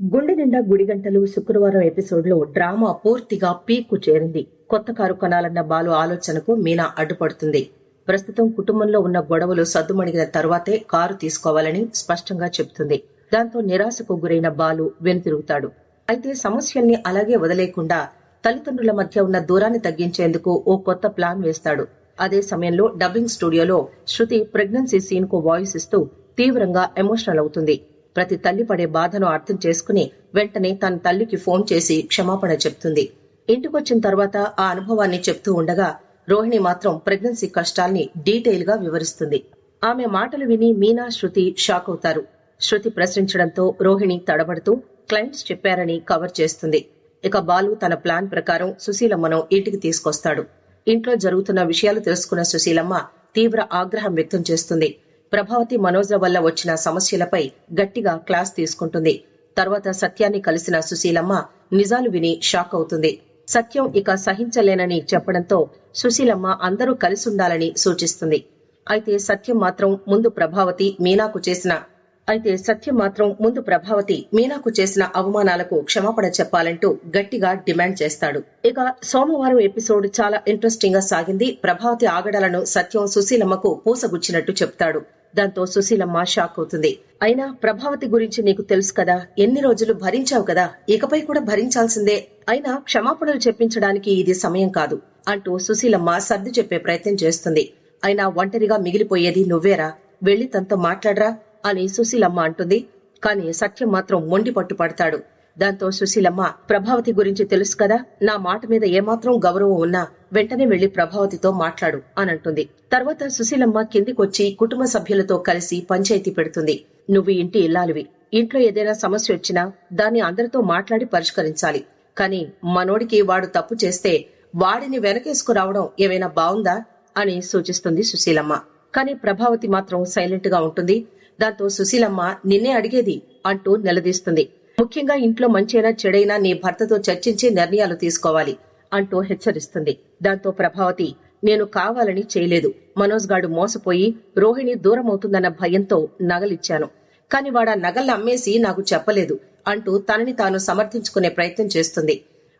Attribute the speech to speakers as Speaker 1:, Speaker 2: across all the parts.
Speaker 1: గుండె నిండా గుడిగంటలు శుక్రవారం ఎపిసోడ్లో డ్రామా పూర్తిగా పీక్కు చేరింది. కొత్త కారు కొనాలన్న బాలు ఆలోచనకు మీనా అడ్డుపడుతుంది. ప్రస్తుతం కుటుంబంలో ఉన్న గొడవలు సద్దుమణిగిన తర్వాతే కారు తీసుకోవాలని స్పష్టంగా చెబుతుంది. దాంతో నిరాశకు గురైన బాలు వెనుతిరుగుతాడు. అయితే సమస్యల్ని అలాగే వదిలేకుండా తల్లిదండ్రుల మధ్య ఉన్న దూరాన్ని తగ్గించేందుకు ఓ కొత్త ప్లాన్ వేస్తాడు. అదే సమయంలో డబ్బింగ్ స్టూడియోలో శృతి ప్రెగ్నెన్సీ సీన్కు వాయిస్ ఇస్తూ తీవ్రంగా ఎమోషనల్ అవుతుంది. ప్రతి తల్లి పడే బాధను అర్థం చేసుకుని వెంటనే తన తల్లికి ఫోన్ చేసి క్షమాపణ చెప్తుంది. ఇంటికొచ్చిన తర్వాత ఆ అనుభవాన్ని చెప్తూ ఉండగా రోహిణి మాత్రం ప్రెగ్నెన్సీ కష్టాల్ని డీటెయిల్గా వివరిస్తుంది. ఆమె మాటలు విని మీనా శృతి షాక్ అవుతారు. శృతి ప్రశ్నించడంతో రోహిణి తడబడుతూ క్లయింట్స్ చెప్పారని కవర్ చేస్తుంది. ఇక బాలు తన ప్లాన్ ప్రకారం సుశీలమ్మను ఇంటికి తీసుకొస్తాడు. ఇంట్లో జరుగుతున్న విషయాలు తెలుసుకున్న సుశీలమ్మ తీవ్ర ఆగ్రహం వ్యక్తం చేస్తుంది. ప్రభావతి మనోజ్ల వల్ల వచ్చిన సమస్యలపై గట్టిగా క్లాస్ తీసుకుంటుంది. తర్వాత సత్యాన్ని కలిసిన సుశీలమ్మ నిజాలు విని షాక్ అవుతుంది. సత్యం ఇక సహించలేనని చెప్పడంతో సుశీలమ్మ అందరూ కలిసుండాలని సూచిస్తుంది. అయితే సత్యం మాత్రం ముందు ప్రభావతి మీనాకు చేసిన అయితే సత్యం మాత్రం ముందు ప్రభావతి మీనాకు చేసిన అవమానాలకు క్షమాపణ చెప్పాలంటూ గట్టిగా డిమాండ్ చేస్తాడు. ఇక సోమవారం ఎపిసోడ్ చాలా ఇంట్రెస్టింగ్గా సాగింది. ప్రభావతి ఆగడాలను సత్యం సుశీలమ్మకు పూసగుచ్చినట్టు చెప్తాడు. దాంతో సుశీలమ్మ షాక్ అవుతుంది. అయినా ప్రభావతి గురించి నీకు తెలుసు కదా ఎన్ని రోజులు భరించావు కదా? ఇకపై కూడా భరించాల్సిందే. అయినా క్షమాపణలు చెప్పించడానికి ఇది సమయం కాదు అంటూ సుశీలమ్మ సర్ది చెప్పే ప్రయత్నం చేస్తుంది. అయినా ఒంటరిగా మిగిలిపోయేది నువ్వేరా? వెళ్ళి తనతో మాట్లాడరా? అని సుశీలమ్మ అంటుంది. కానీ సత్యం మాత్రం మొండి పట్టు పడతాడు. దాంతో సుశీలమ్మ ప్రభావతి గురించి తెలుసు కదా నా మాట మీద ఏమాత్రం గౌరవం ఉన్నా వెంటనే వెళ్ళి ప్రభావతితో మాట్లాడు అని అంటుంది తర్వాత సుశీలమ్మ కిందికొచ్చి కుటుంబ సభ్యులతో కలిసి పంచాయతీ పెడుతుంది. నువ్వు ఇంటి ఇల్లాలివి. ఇంట్లో ఏదైనా సమస్య వచ్చినా దాన్ని అందరితో మాట్లాడి పరిష్కరించాలి. కానీ మనోడికి వాడు తప్పు చేస్తే వాడిని వెనకేసుకురావడం ఏమైనా బావుందా? అని సూచిస్తుంది సుశీలమ్మ. కానీ ప్రభావతి మాత్రం సైలెంట్గా ఉంటుంది. దాంతో సుశీలమ్మ నిన్నే అడిగేది అంటూ నిలదీస్తుంది. ముఖ్యంగా ఇంట్లో మంచైనా చెడైనా నీ భర్తతో చర్చించి నిర్ణయాలు తీసుకోవాలి అంటూ హెచ్చరిస్తుంది. దాంతో ప్రభావతి నేను కావాలని చేయలేదు. మనోజ్ గాడు మోసపోయి రోహిణి దూరమవుతుందన్న భయంతో నగలిచ్చాను. కాని వాడా నగల్ని అమ్మేసి నాకు చెప్పలేదు అంటూ తనని తాను సమర్థించుకునే ప్రయత్నం చేస్తుంది.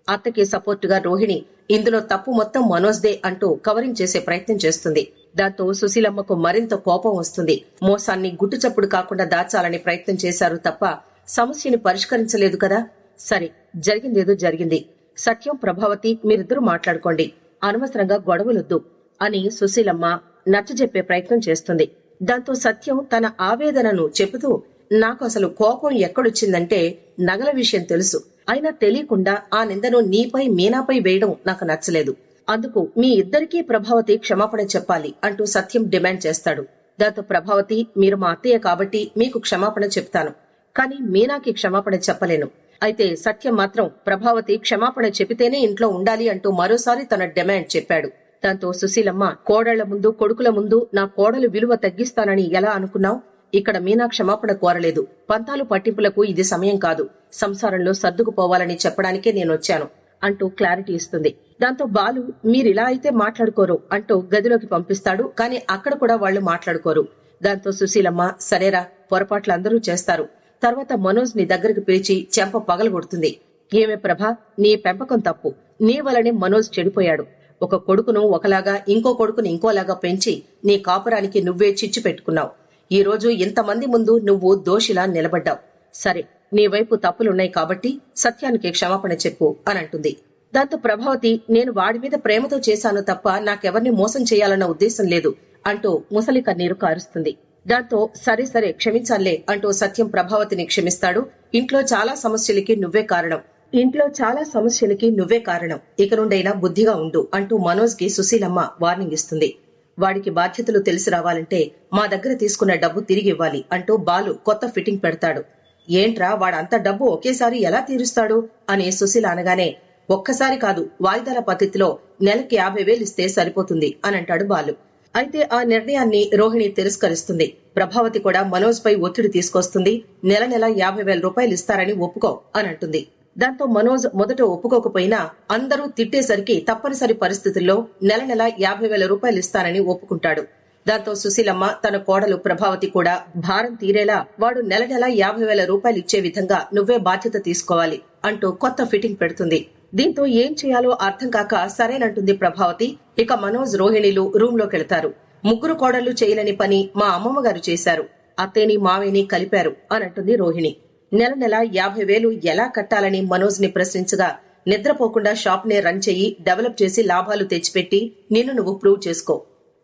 Speaker 1: అత్తకి సపోర్టుగా రోహిణి ఇందులో తప్పు మొత్తం మనోజ్దే అంటూ కవరింగ్ చేసే ప్రయత్నం చేస్తుంది. దాంతో సుశీలమ్మకు మరింత కోపం వస్తుంది. మోసాన్ని గుట్టుచప్పుడు కాకుండా దాచాలని ప్రయత్నం చేశారు తప్ప సమస్యని పరిష్కరించలేదు కదా? సరే జరిగిందేదో జరిగింది. సత్యం ప్రభావతి మీరిద్దరూ మాట్లాడుకోండి. అనవసరంగా గొడవలొద్దు అని సుశీలమ్మ నచ్చజెప్పే ప్రయత్నం చేస్తుంది. దాంతో సత్యం తన ఆవేదనను చెబుతూ నాకు అసలు కోపం ఎక్కడొచ్చిందంటే నగల విషయం తెలుసు. అయినా తెలియకుండా ఆ నిందను నీపై మీనాపై వేయడం నాకు నచ్చలేదు. అందుకు మీ ఇద్దరికీ ప్రభావతి క్షమాపణ చెప్పాలి అంటూ సత్యం డిమాండ్ చేస్తాడు. దాంతో ప్రభావతి మీరు మా అత్తయ్య కాబట్టి మీకు క్షమాపణ చెప్తాను. కానీ మీనాకి క్షమాపణ చెప్పలేను. అయితే సత్యం మాత్రం ప్రభావతి క్షమాపణ చెబితేనే ఇంట్లో ఉండాలి అంటూ మరోసారి తన డిమాండ్ చెప్పాడు. దాంతో సుశీలమ్మ కోడళ్ళ ముందు కొడుకుల ముందు నా కోడలు విలువ తగ్గిస్తానని ఎలా అనుకున్నావు? ఇక్కడ మీనా క్షమాపణ కోరలేదు. పంతాలు పట్టింపులకు ఇది సమయం కాదు. సంసారంలో సర్దుకుపోవాలని చెప్పడానికే నేనొచ్చాను. అంటూ క్లారిటీ ఇస్తుంది. దాంతో బాలు మీరిలా అయితే మాట్లాడుకోరు అంటూ గదిలోకి పంపిస్తాడు. కానీ అక్కడ కూడా వాళ్ళు మాట్లాడుకోరు. దాంతో సుశీలమ్మ సరేరా పొరపాట్లు అందరూ చేస్తారు. తర్వాత మనోజ్ని దగ్గరకు పిలిచి చెంప పగలగొడుతుంది. ఏమే ప్రభ నీ పెంపకం తప్పు. నీ వలనే మనోజ్ చెడిపోయాడు. ఒక కొడుకును ఒకలాగా ఇంకో కొడుకును ఇంకోలాగా పెంచి నీ కాపురానికి నువ్వే చిచ్చు పెట్టుకున్నావు. ఈ రోజు ఇంతమంది ముందు నువ్వు దోషిలా నిలబడ్డావు. సరే నీ వైపు తప్పులున్నాయి కాబట్టి సత్యానికి క్షమాపణ చెప్పు అని అంటుంది. దాంతో ప్రభావతి నేను వాడి మీద ప్రేమతో చేశాను తప్ప నాకెవరిని మోసం చేయాలన్న ఉద్దేశం లేదు అంటూ ముసలి కన్నీరు కారుస్తుంది. దాంతో సరే సరే క్షమించాలే అంటూ సత్యం ప్రభావతిని క్షమిస్తాడు. ఇంట్లో చాలా సమస్యలకి నువ్వే కారణం. ఇంట్లో చాలా సమస్యలకి నువ్వే కారణం. ఇక నుండైనా బుద్ధిగా ఉండు అంటూ మనోజ్కి సుశీలమ్మ వార్నింగ్ ఇస్తుంది. వాడికి బాధ్యతలు తెలిసి రావాలంటే మా దగ్గర తీసుకున్న డబ్బు తిరిగి ఇవ్వాలి అంటూ బాలు కొత్త ఫిట్టింగ్ పెడతాడు. ఏంట్రా వాడంత డబ్బు ఒకేసారి ఎలా తీరుస్తాడు? అని సుశీల అనగానే ఒక్కసారి కాదు వాయిదాల పద్ధతిలో నెలకి యాభై వేలు ఇస్తే సరిపోతుంది అని అంటాడు బాలు. అయితే ఆ నిర్ణయాన్ని రోహిణి తిరస్కరిస్తుంది. ప్రభావతి కూడా మనోజ్ పై ఒత్తిడి తీసుకొస్తుంది. నెల నెల యాభై వేల రూపాయలు ఇస్తారని ఒప్పుకో అని అంటుంది దాంతో మనోజ్ మొదట ఒప్పుకోకపోయినా అందరూ తిట్టేసరికి తప్పనిసరి పరిస్థితుల్లో నెల నెల యాభై వేల రూపాయలు ఇస్తానని ఒప్పుకుంటాడు. దాంతో సుశీలమ్మ తన కోడలు ప్రభావతి కూడా భారం తీరేలా వాడు నెల నెల యాభై వేల రూపాయలు ఇచ్చే విధంగా నువ్వే బాధ్యత తీసుకోవాలి అంటూ కొత్త ఫిట్టింగ్ పెడుతుంది. దీంతో ఏం చేయాలో అర్థం కాక సరేనంటుంది ప్రభావతి. ఇక మనోజ్ రోహిణిలు రూమ్ లోకెళ్తారు ముగ్గురు కోడళ్ళు చేయలేని పని మా అమ్మమ్మ గారు చేశారు. అత్తేని మావేని కలిపారు అనంటుంది రోహిణి. నెల నెల యాభై వేలు ఎలా కట్టాలని మనోజ్ని ప్రశ్నించగా నిద్రపోకుండా షాప్ నే రన్ చెయ్యి డెవలప్ చేసి లాభాలు తెచ్చిపెట్టి నిన్ను నువ్వు ప్రూవ్ చేసుకో.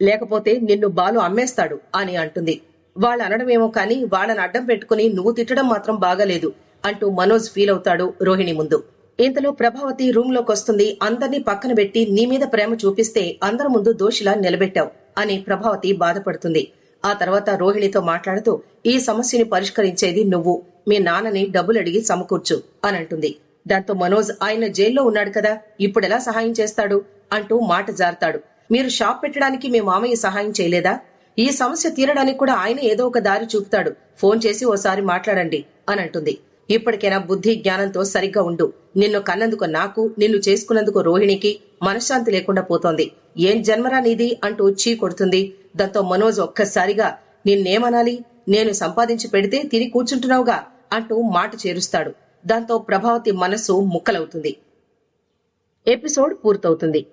Speaker 1: లేకపోతే నిన్ను బాలు అమ్మేస్తాడు అని అంటుంది. వాళ్ళు అనడమేమో కానీ వాళ్ళని అడ్డం పెట్టుకుని నువ్వు తిట్టడం మాత్రం బాగాలేదు అంటూ మనోజ్ ఫీల్ అవుతాడు రోహిణి ముందు. ఇంతలో ప్రభావతి రూమ్లోకి వస్తుంది. అందర్నీ పక్కన పెట్టి నీ మీద ప్రేమ చూపిస్తే అందరి ముందు దోషిలా నిలబెట్టావు అని ప్రభావతి బాధపడుతుంది. ఆ తర్వాత రోహిణితో మాట్లాడుతూ ఈ సమస్యని పరిష్కరించేది నువ్వు. మీ నాన్నని డబ్బులు అడిగి సమకూర్చు అని అంటుంది. దాంతో మనోజ్ ఆయన జైల్లో ఉన్నాడు కదా ఇప్పుడెలా సహాయం చేస్తాడు? అంటూ మాట జారుతాడు. మీరు షాప్ పెట్టడానికి మీ మామయ్య సహాయం చేయలేదా? ఈ సమస్య తీరడానికి కూడా ఆయన ఏదో ఒక దారి చూపుతాడు. ఫోన్ చేసి ఓసారి మాట్లాడండి అని అంటుంది. ఇప్పటికైనా బుద్ధి జ్ఞానంతో సరిగ్గా ఉండు. నిన్ను కన్నందుకు నాకు నిన్ను చేసుకున్నందుకు రోహిణికి మనశ్శాంతి లేకుండా పోతోంది. ఏం జన్మరా నీది? అంటూ చీ కొడుతుంది. దాంతో మనోజ్ ఒక్కసారిగా నిన్నేమనాలి? నేను సంపాదించి పెడితే తిని కూర్చుంటున్నావుగా? అంటూ మాట చేరుస్తాడు. దాంతో ప్రభావతి మనసు ముక్కలవుతుంది. ఎపిసోడ్ పూర్తవుతుంది.